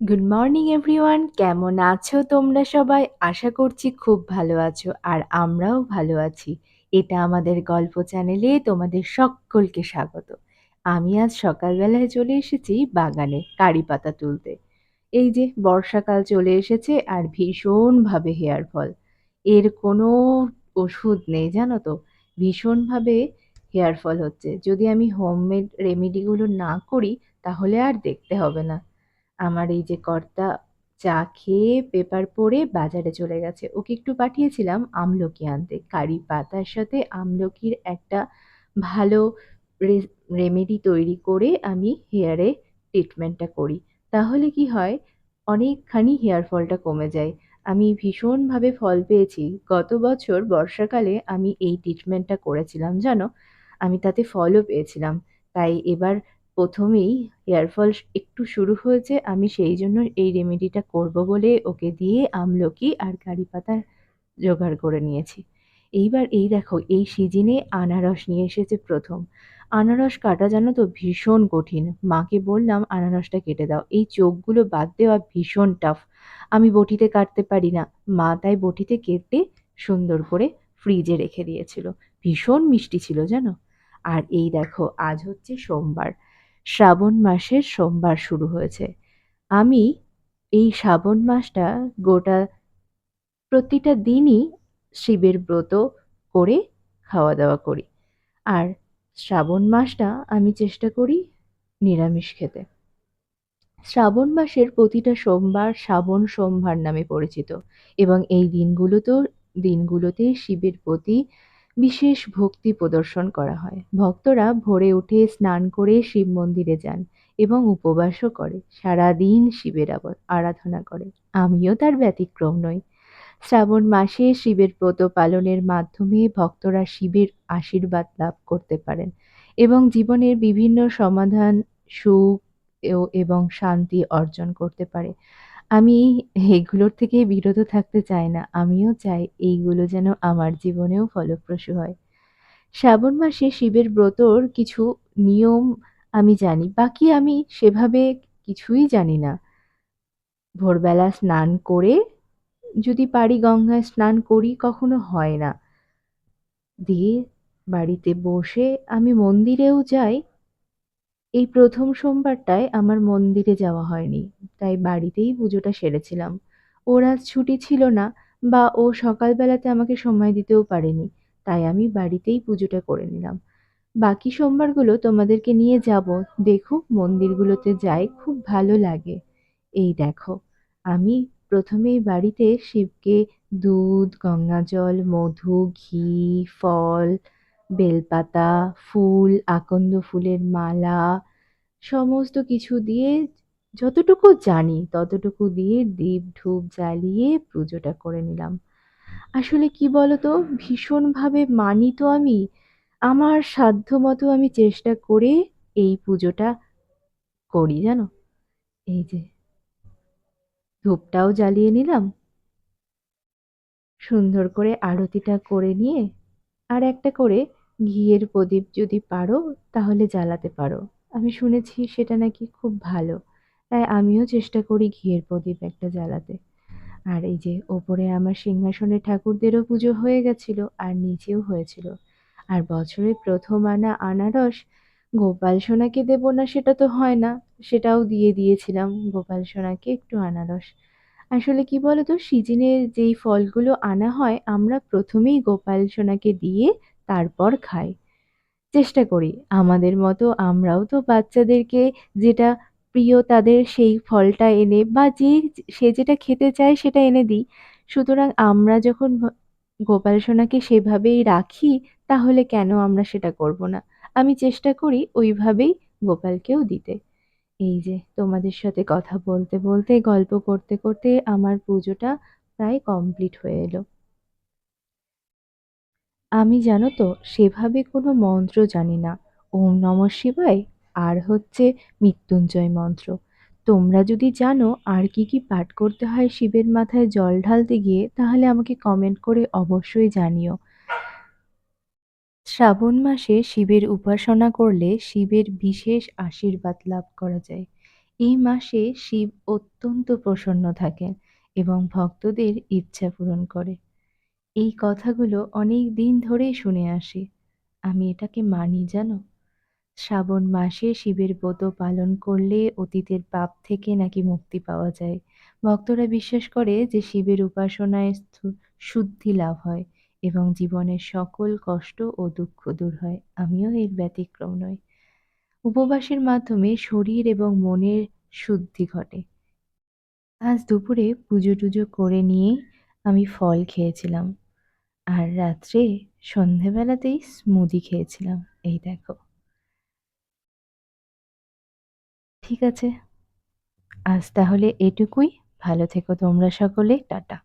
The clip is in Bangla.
গুড মর্নিং এভরিওয়ান কেমন আছো তোমরা সবাই? আশা করছি খুব ভালো আছো আর আমরাও ভালো আছি। এটা আমাদের গল্প চ্যানেলে তোমাদের সকলকে স্বাগত। আমি আজ সকালবেলায় চলে এসেছি বাগানে কারি পাতা তুলতে। এই যে বর্ষাকাল চলে এসেছে আর ভীষণভাবে হেয়ার ফল। এর কোনো ওষুধ নেই, জানো তো? ভীষণভাবে হেয়ার ফল হচ্ছে। যদি আমি হোমমেড রেমেডিগুলো না করি, তাহলে আর দেখতে হবে না। আমার এই যে কর্তা চা খেয়ে পেপার পড়ে বাজারে চলে গেছে। ওকে একটু পাঠিয়েছিলাম আমলকি আনতে। কারি পাতার সাথে আমলকির একটা ভালো রেমেডি তৈরি করে আমি হেয়ারে ট্রিটমেন্টটা করি। তাহলে কি হয়? অনেকখানি হেয়ার ফলটা কমে যায়। আমি ভীষণভাবে ফল পেয়েছি। গত বছর বর্ষাকালে আমি এই ট্রিটমেন্টটা করেছিলাম, জানো? আমি তাতে ফলও পেয়েছিলাম। তাই এবার প্রথমেই হেয়ার ফল একটু শুরু হয়েছে, আমি সেই জন্য এই রেমেডিটা করব বলে ওকে দিয়ে আমলকি আর কারি পাতা জোগাড় করে নিয়েছি। এইবার এই দেখো, এই সিজনে আনারস নিয়ে এসেছে প্রথম। আনারস কাটা জানো তো ভীষণ কঠিন। মাকে বললাম, আনারসটা কেটে দাও। এই চোখগুলো বাদ দেওয়া ভীষণ টাফ আমি বটিতে কাটতে পারি না। মা তাই বটিতে কেটে সুন্দর করে ফ্রিজে রেখে দিয়েছিল। ভীষণ মিষ্টি ছিল জানো? আর এই দেখো, আজ হচ্ছে সোমবার। শ্রাবণ মাসের সোমবার শুরু হয়েছে। আমি এই শ্রাবণ মাসটা গোটা প্রতিটা দিনই শিবের ব্রত করে খাওয়া দাওয়া করি। আর শ্রাবণ মাসটা আমি চেষ্টা করি নিরামিষ খেতে। শ্রাবণ মাসের প্রতিটা সোমবার শ্রাবণ সোমবার নামে পরিচিত এবং এই দিনগুলোতেও দিনগুলোতে শিবের প্রতি বিশেষ ভক্তি প্রদর্শন করা হয়। ভক্তরা ভোরে উঠে স্নান করে শিব মন্দিরে যান এবং উপবাসও করে। সারাদিন শিবের আরাধনা করে। আমিও তার ব্যতিক্রম নই। শ্রাবণ মাসে শিবের ব্রত পালনের মাধ্যমে ভক্তরা শিবের আশীর্বাদ লাভ করতে পারেন এবং জীবনের বিভিন্ন সমাধান সুখ এবং শান্তি অর্জন করতে পারে। আমি এগুলোর থেকে বিরত থাকতে চাই না। আমিও চাই এইগুলো যেন আমার জীবনেও ফলপ্রসূ হয়। শ্রাবণ মাসে শিবের ব্রতর কিছু নিয়ম আমি জানি, বাকি আমি সেভাবে কিছুই জানি না। ভোরবেলা স্নান করে যদি পারি গঙ্গায় স্নান করি কখনো হয় না। দিয়ে বাড়িতে বসে আমি মন্দিরেও যাই। এই প্রথম সোমবারটায় আমার মন্দিরে যাওয়া হয়নি। তাই বাড়িতেই পুজোটা সেরেছিলাম। ওর আজ ছুটি ছিল না বা ও সকালবেলাতে আমাকে সময় দিতেও পারেনি, তাই আমি বাড়িতেই পুজোটা করে নিলাম। বাকি সোমবারগুলো তোমাদেরকে নিয়ে যাব। দেখো মন্দিরগুলোতে যাই, খুব ভালো লাগে। এই দেখো, আমি প্রথমেই বাড়িতে শিবকে দুধ, গঙ্গাজল, মধু, ঘি, ফল, বেলপাতা, ফুল, আকন্দ ফুলের মালা, সমস্ত কিছু দিয়ে যতটুকু জানি, ততটুকু দিয়ে দীপ ধূপ জ্বালিয়ে পুজোটা করে নিলাম। আসলে কি বলতো, ভীষণভাবে মানি তো আমি, আমার সাধ্য মতো আমি চেষ্টা করে এই পুজোটা করি, জানো? এই যে, ধূপটাও জ্বালিয়ে নিলাম। সুন্দর করে আরতিটা করে নিয়ে, আর একটা করে ঘিয়ের প্রদীপ যদি পারো, তাহলে জ্বালাতে পারো। আমি শুনেছি সেটা নাকি খুব ভালো। তাই আমিও চেষ্টা করি ঘিয়ের প্রদীপ একটা জ্বালাতে। আর এই যে ওপরে আমার সিংহাসনে ঠাকুরদেরও পুজো হয়ে গেছিল আর নিচেও হয়েছিল। আর বছরের প্রথম আনা আনারস, গোপাল সোনাকে দেবো না সেটা তো হয় না, সেটাও দিয়ে দিয়েছিলাম গোপাল সোনাকে একটু আনারস। আসলে কি বলতো সিজনের যেই ফলগুলো আনা হয়, আমরা প্রথমেই গোপাল সোনাকে দিয়ে তারপর খাই। চেষ্টা করি, আমাদের মতো আমরাও তো বাচ্চাদেরকে যেটা প্রিয় তাদের সেই ফলটা এনে বা যে সে যেটা খেতে চায় সেটা এনে দিই। সুতরাং আমরা যখন গোপাল সোনাকে সেভাবেই রাখি, তাহলে কেন আমরা সেটা করব না? আমি চেষ্টা করি ওইভাবেই গোপালকেও দিতে। এই যে তোমাদের সাথে কথা বলতে বলতে, গল্প করতে করতে আমার পুজোটা প্রায় কমপ্লিট হয়ে এলো। আমি জানো তো, সেভাবে কোনো মন্ত্র জানি না। ওম নম শিবায় আর হচ্ছে মৃত্যুঞ্জয় মন্ত্র। তোমরা যদি জানো আর কি কি পাঠ করতে হয় শিবের মাথায় জল ঢালতে গিয়ে, তাহলে আমাকে কমেন্ট করে অবশ্যই জানিও। শ্রাবণ মাসে শিবের উপাসনা করলে শিবের বিশেষ আশীর্বাদ লাভ করা যায়। এই মাসে শিব অত্যন্ত প্রসন্ন থাকেন এবং ভক্তদের ইচ্ছা পূরণ করে। এই কথাগুলো অনেক দিন ধরেই শুনে আসি। আমি এটাকে মানি জানো? শ্রাবণ মাসে শিবের ব্রত পালন করলে অতীতের পাপ থেকে নাকি মুক্তি পাওয়া যায়। ভক্তরা বিশ্বাস করে যে শিবের উপাসনায় শুদ্ধি লাভ হয় এবং জীবনের সকল কষ্ট ও দুঃখ দূর হয়। আমিও এর ব্যতিক্রম নই। উপবাসের মাধ্যমে শরীর এবং মনের শুদ্ধি ঘটে। আজ দুপুরে পুজো টুজো করে নিয়ে আমি ফল খেয়েছিলাম। আর রাত্রে সন্ধেবেলাতেই স্মুদি খেয়েছিলাম। এই দেখো। ঠিক আছে। আজ তাহলে এটুকুই। ভালো থেকো তোমরা সকলে। টাটা।